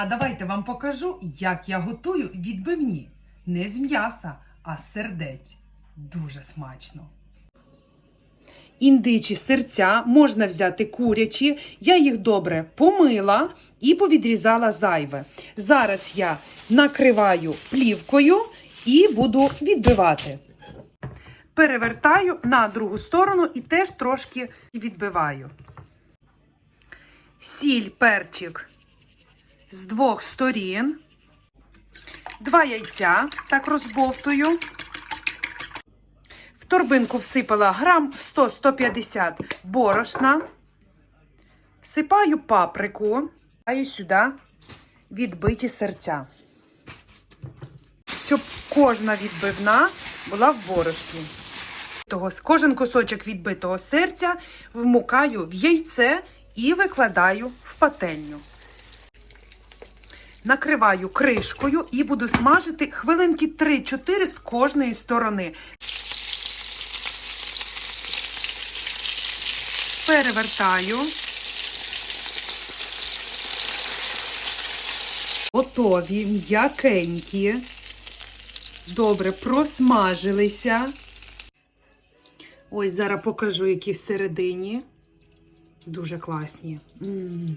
А давайте вам покажу, як я готую відбивні. Не з м'яса, а з сердець. Дуже смачно. Індичі серця можна взяти курячі. Я їх добре помила і повідрізала зайве. Зараз я накриваю плівкою і буду відбивати. Перевертаю на другу сторону і теж трошки відбиваю. Сіль, перчик з двох сторін. Два яйця так розбовтую. В торбинку всипала грам 100-150 борошна. Сипаю паприку, а сюди відбиті серця. Щоб кожна відбивна була в борошні. Кожен кусочок відбитого серця вмукаю в яйце і викладаю в пательню. Накриваю кришкою і буду смажити хвилинки 3-4 з кожної сторони. Перевертаю. Готові, м'якенькі. Добре просмажилися. Ось зараз покажу, які всередині. Дуже класні. М. М.